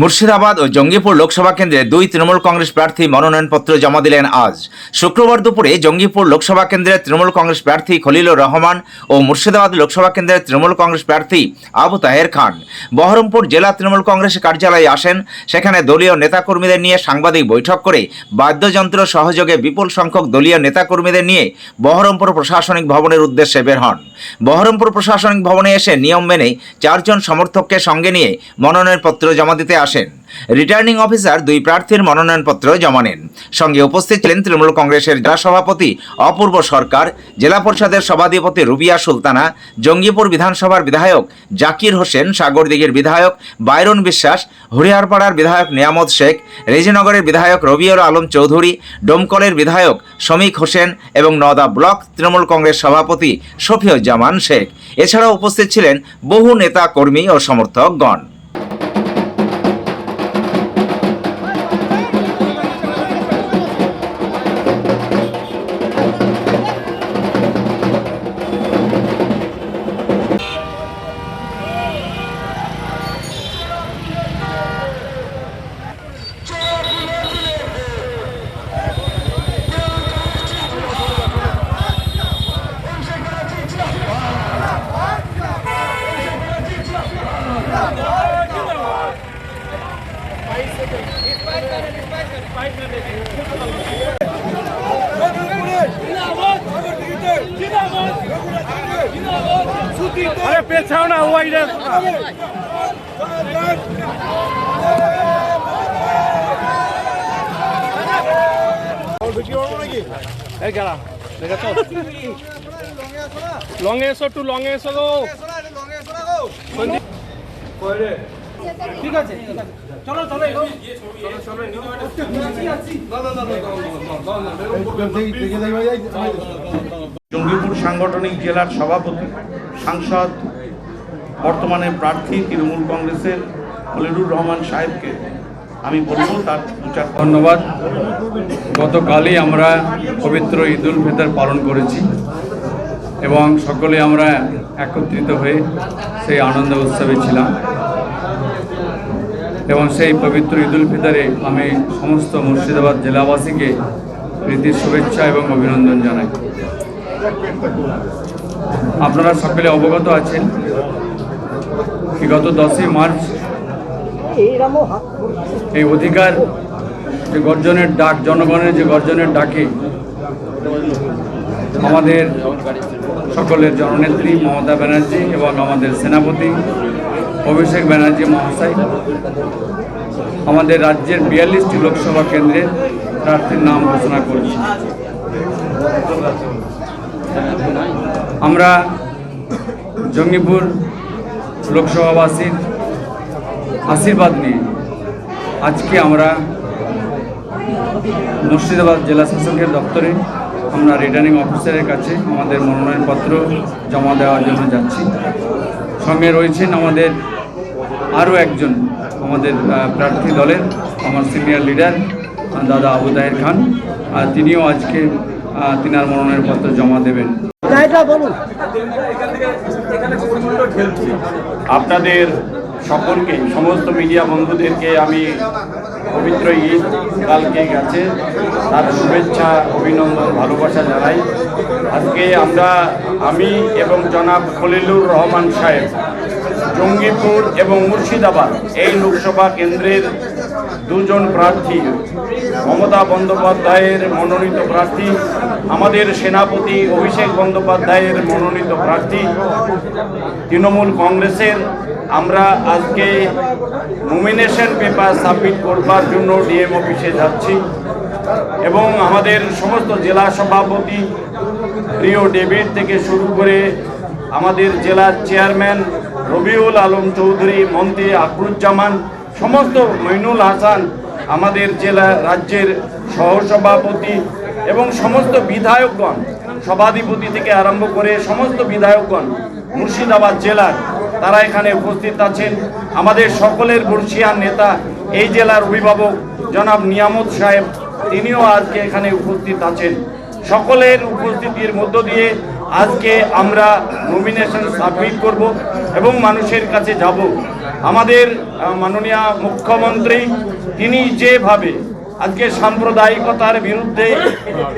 মুর্শিদাবাদ ও জঙ্গিপুর লোকসভা কেন্দ্রে দুই তৃণমূল কংগ্রেস প্রার্থী মনোনয়নপত্র জমা দিলেন আজ। শুক্রবার দুপুরে জঙ্গিপুর লোকসভা কেন্দ্রের তৃণমূল কংগ্রেস প্রার্থী খলিলুর রহমান ও মুর্শিদাবাদ লোকসভা কেন্দ্রের তৃণমূল কংগ্রেস প্রার্থী আবু তাহের খান। বহরমপুর জেলা তৃণমূল কংগ্রেস কার্যালয়ে আসেন। সেখানে দলীয় নেতাকর্মীদের নিয়ে সাংবাদিক বৈঠক করে বাদ্যযন্ত্র সহযোগে বিপুল সংখ্যক দলীয় নেতাকর্মীদের নিয়ে বহরমপুর প্রশাসনিক ভবনের উদ্দেশ্যে বের হন। বহরমপুর প্রশাসনিক ভবনে এসে নিয়ম মেনে চারজন সমর্থককে সঙ্গে নিয়ে মনোনয়নপত্র জমা দিতে আসেন। রিটার্নিং অফিসার দুই প্রার্থীর মনোনয়নপত্র জমা নেন। সঙ্গে উপস্থিত ছিলেন তৃণমূল কংগ্রেসের জেলা সভাপতি অপূর্ব সরকার, জেলা পরিষদের সভাধিপতি রুবিয়া সুলতানা, জঙ্গিপুর বিধানসভার বিধায়ক জাকির হোসেন, সাগরদিঘির বিধায়ক বাইরন বিশ্বাস, হরিহারপাড়ার বিধায়ক নিয়ামত শেখ, রেজিনগরের বিধায়ক রবিউল আলম চৌধুরী, ডোমকলের বিধায়ক শমিক হোসেন এবং নওদা ব্লক তৃণমূল কংগ্রেস সভাপতি শফিউজ্জামান শেখ। এছাড়াও উপস্থিত ছিলেন বহু নেতা কর্মী ও সমর্থকগণ। আরে পেছাও না ওয়াইডে এই গেলা দেখেছ? লঙে এসো টু লঙে এসো গো। সন্দীপ ঠিক আছে। চলো চলো এগো। জঙ্গিপুর সাংগঠনিক জেলার সভাপতি সাংসদ, বর্তমানে প্রার্থী তৃণমূল কংগ্রেসের খলিলুর রহমান সাহেবকে আমি বলব তার প্রচার ধন্যবাদ। গতকালই আমরা পবিত্র ঈদ উল ফিতর পালন করেছি এবং সকলে আমরা একত্রিত হয়ে সেই আনন্দ উৎসবে ছিলাম এবং সেই পবিত্র ঈদ উল ফিতরে আমি সমস্ত মুর্শিদাবাদ জেলাবাসীকে প্রীতির শুভেচ্ছা এবং অভিনন্দন জানাই। আপনারা সকলে অবগত আছেন গত দশই মার্চ এই অধিকার যে গর্জনের ডাক, জনগণের যে গর্জনের ডাকে আমাদের সকলের জননেত্রী মমতা ব্যানার্জি এবং আমাদের সেনাপতি অভিষেক ব্যানার্জি মহাশয়, আমাদের রাজ্যের বিয়াল্লিশটি লোকসভা কেন্দ্রের প্রার্থীর নাম ঘোষণা করেছি। আমরা জঙ্গিপুর লোকসভাবাসীর আশীর্বাদ নিয়ে আজকে আমরা মুর্শিদাবাদ জেলা শাসকের দপ্তরে আমরা রিটার্নিং অফিসারের কাছে আমাদের মনোনয়নপত্র জমা দেওয়ার জন্য যাচ্ছি। সঙ্গে রয়েছেন আমাদের আরও একজন আমাদের প্রার্থী দলের আমার সিনিয়র লিডার দাদা আবু তাহের খান। আর তিনিও আজকে তিনার মনোনয়নপত্র জমা দেবেন। আপনাদের সকলকে, সমস্ত মিডিয়া বন্ধুদেরকে আমি পবিত্র ঈদ কালকে গেছে। তার শুভেচ্ছা, অভিনন্দন, ভালোবাসা জানাই। আজকে আমরা আমি এবং জনাব খলিলুর রহমান সাহেব, জঙ্গিপুর এবং মুর্শিদাবাদ এই লোকসভা কেন্দ্রের দুজন প্রার্থী, মমতা বন্দ্যোপাধ্যায়ের মনোনীত প্রার্থী, আমাদের সেনাপতি অভিষেক বন্দ্যোপাধ্যায়ের মনোনীত প্রার্থী, তৃণমূল কংগ্রেসের। আমরা আজকে নমিনেশন পেপার সাবমিট করবার জন্য ডিএম অফিসে যাচ্ছি এবং আমাদের সমস্ত জেলা সভাপতি, প্রিয় ডেভিড থেকে শুরু করে আমাদের জেলার চেয়ারম্যান রবিউল আলম চৌধুরী, মন্ত্রী আকরুজ্জামান সমস্ত মইনুল হাসান আমাদের জেলা রাজ্যের সহসভাপতি এবং সমস্ত বিধায়কগণ, সভাধিপতি থেকে আরম্ভ করে সমস্ত বিধায়কগণ মুর্শিদাবাদ জেলার, তারা এখানে উপস্থিত আছেন। আমাদের সকলের বর্ষিয়ান নেতা, এই জেলার অভিভাবক জনাব নিয়ামত সাহেব, তিনিও আজকে এখানে উপস্থিত আছেন। সকলের উপস্থিতির মধ্য দিয়ে আজকে আমরা নমিনেশন সাবমিট করব। এবং মানুষের কাছে যাব। আমাদের মাননীয় মুখ্যমন্ত্রী, তিনি যেভাবে আজকে সাম্প্রদায়িকতার বিরুদ্ধে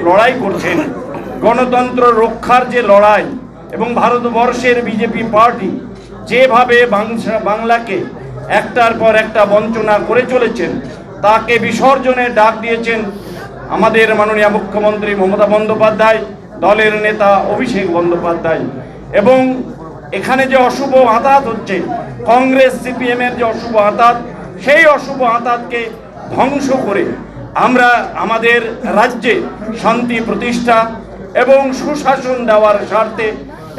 লড়াই করছেন, গণতন্ত্র রক্ষার যে লড়াই এবং ভারতবর্ষের বিজেপি পার্টি যেভাবে বাংলা- বাংলাকে একটার পর একটা বঞ্চনা করে চলেছেন, তাকে বিসর্জনের ডাক দিয়েছেন আমাদের মাননীয় মুখ্যমন্ত্রী মমতা বন্দ্যোপাধ্যায়, দলের নেতা অভিষেক বন্দ্যোপাধ্যায় এবং এখানে যে অশুভ আতাত হচ্ছে, কংগ্রেস, সিপিএম এর যে অশুভ আতাত, সেই অশুভ আতাতকে ধ্বংস করে আমরা আমাদের রাজ্যে শান্তি প্রতিষ্ঠা এবং সুশাসন দেওয়ার স্বার্থে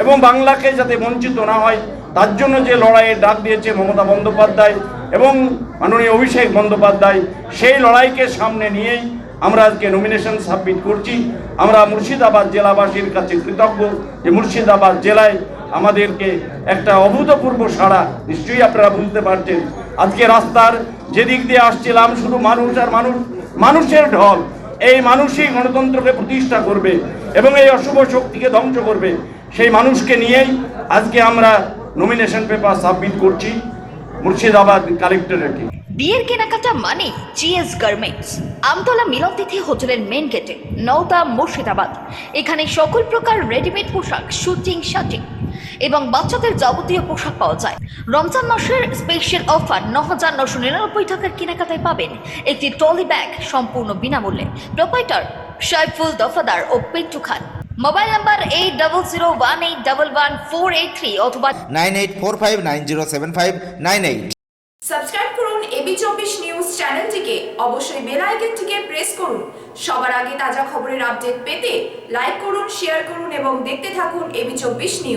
এবং বাংলাকে যাতে বঞ্চিত না হয়, তার জন্য যে লড়াইয়ের ডাক দিয়েছে মমতা বন্দ্যোপাধ্যায় এবং মাননীয় অভিষেক বন্দ্যোপাধ্যায়, সেই লড়াইকে সামনে নিয়েই আমরা আজকে নমিনেশন সাবমিট করছি। আমরা মুর্শিদাবাদ জেলাবাসীর কাছে কৃতজ্ঞ যে মুর্শিদাবাদ জেলায় আমাদেরকে একটা অভূতপূর্ব সাড়া নিশ্চয়ই আপনারা বুঝতে পারছেন আজকে রাস্তার যেদিক দিয়ে আসছিলাম, শুধু মানুষ আর মানুষ, মানুষের ঢল। এই মানুষই গণতন্ত্রকে প্রতিষ্ঠা করবে এবং এই অশুভ শক্তিকে ধ্বংস করবে। সেই মানুষকে নিয়েই আজকে আমরা নমিনেশন পেপার সাবমিট করছি মুর্শিদাবাদ কালেক্টরেটে বিয়ের কেনাকাটা মানে জিএস গার্মেন্টস আমতলা মিলনতিথি হোটেলের মেন গেটে নওদা মুর্শিদাবাদ। এখানে সকল প্রকার রেডিমেড পোশাক শুটিং শাটিং এবং বাচ্চাদের যাবতীয় পোশাক পাওয়া যায়। রমজান মাসের স্পেশাল অফার ন হাজার নশো নিরানব্বই টাকার কেনাকাটায় পাবেন একটি ট্রলি ব্যাগ সম্পূর্ণ বিনামূল্যে। প্রোপাইটার সাইফুল দফাদার ও Pintu Khan. Mobile number eight double zero one eight double one four eight three অথবা nine eight four five nine zero seven five nine eight subscribe করুন এবি চব্বিশ নিউজ চ্যানেলটিকে। অবশ্যই বেল আইকনটিকে press করুন। সবার আগে তাজা খবরের আপডেট পেতে লাইক করুন শেয়ার করুন এবং দেখতে থাকুন এবি চব্বিশ নিউজ